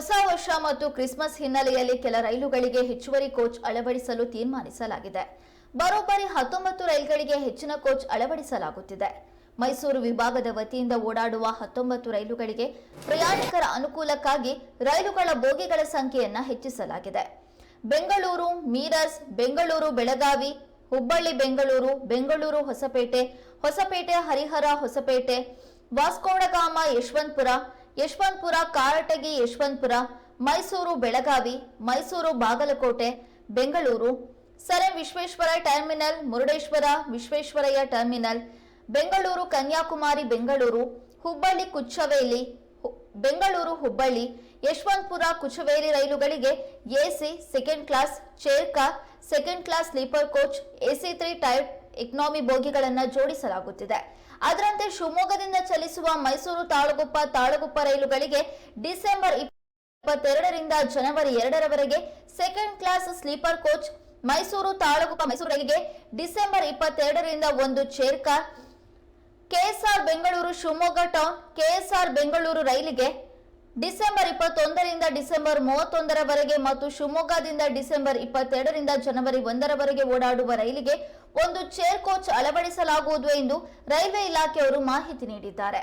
ಹೊಸ ವರ್ಷ ಮತ್ತು ಕ್ರಿಸ್ಮಸ್ ಹಿನ್ನೆಲೆಯಲ್ಲಿ ಕೆಲ ರೈಲುಗಳಿಗೆ ಹೆಚ್ಚುವರಿ ಕೋಚ್ ಅಳವಡಿಸಲು ತೀರ್ಮಾನಿಸಲಾಗಿದೆ. ಬರೋಬ್ಬರಿ ಹತ್ತೊಂಬತ್ತು ರೈಲುಗಳಿಗೆ ಹೆಚ್ಚಿನ ಕೋಚ್ ಅಳವಡಿಸಲಾಗುತ್ತಿದೆ. ಮೈಸೂರು ವಿಭಾಗದ ವತಿಯಿಂದ ಓಡಾಡುವ ಹತ್ತೊಂಬತ್ತು ರೈಲುಗಳಿಗೆ ಪ್ರಯಾಣಿಕರ ಅನುಕೂಲಕ್ಕಾಗಿ ರೈಲುಗಳ ಬೋಗಿಗಳ ಸಂಖ್ಯೆಯನ್ನು ಹೆಚ್ಚಿಸಲಾಗಿದೆ. Bengaluru, ಮೀರಸ್, Bengaluru, Belagavi, Hubballi, Bengaluru Bengaluru, Hosapete Hosapete, Harihar, Hosapete, Vasco da Gama, Yesvantpur Yesvantpur, Karatagi, Yesvantpur, Mysuru, Belagavi, Mysuru, Bagalkot, Bengaluru, sir Visvesvaraya terminal, Murudeshwar Visvesvaraya terminal, Bengaluru, Kanyakumari, Bengaluru, Hubballi, Kochuveli Bengaluru, Hubballi, Yesvantpur Kochuveli ರೈಲುಗಳಿಗೆ AC second class chair car second class sleeper coach AC three type economy ಬೋಗಿಗಳನ್ನು ಜೋಡಿಸಲಾಗುತ್ತಿದೆ. ಅದರಂತೆ ಶಿವಮೊಗ್ಗದಿಂದ ಚಲಿಸುವ ಮೈಸೂರು ತಾಳಗುಪ್ಪ ತಾಳಗುಪ್ಪ ರೈಲುಗಳಿಗೆ December ಇಪ್ಪತ್ತೆರಡರಿಂದ ಜನವರಿ ಎರಡರವರೆಗೆ second class sleeper coach Mysuru Talaguppa Mysuru ರೈಲಿಗೆ ಡಿಸೆಂಬರ್ ಇಪ್ಪತ್ತೆರಡರಿಂದ ಒಂದು chair car KSR Bengaluru Shivamogga town KSR Bengaluru ರೈಲಿಗೆ ಡಿಸೆಂಬರ್ ಇಪ್ಪತ್ತೊಂದರಿಂದ ಡಿಸೆಂಬರ್ ಮೂವತ್ತೊಂದರವರೆಗೆ ಮತ್ತು ಶಿವಮೊಗ್ಗದಿಂದ ಡಿಸೆಂಬರ್ ಇಪ್ಪತ್ತೆರಡರಿಂದ ಜನವರಿ ಒಂದರವರೆಗೆ ಓಡಾಡುವ ರೈಲಿಗೆ ಒಂದು ಚೇರ್ ಕೋಚ್ ಅಳವಡಿಸಲಾಗುವುದು ಎಂದು ರೈಲ್ವೆ ಇಲಾಖೆಯವರು ಮಾಹಿತಿ ನೀಡಿದ್ದಾರೆ.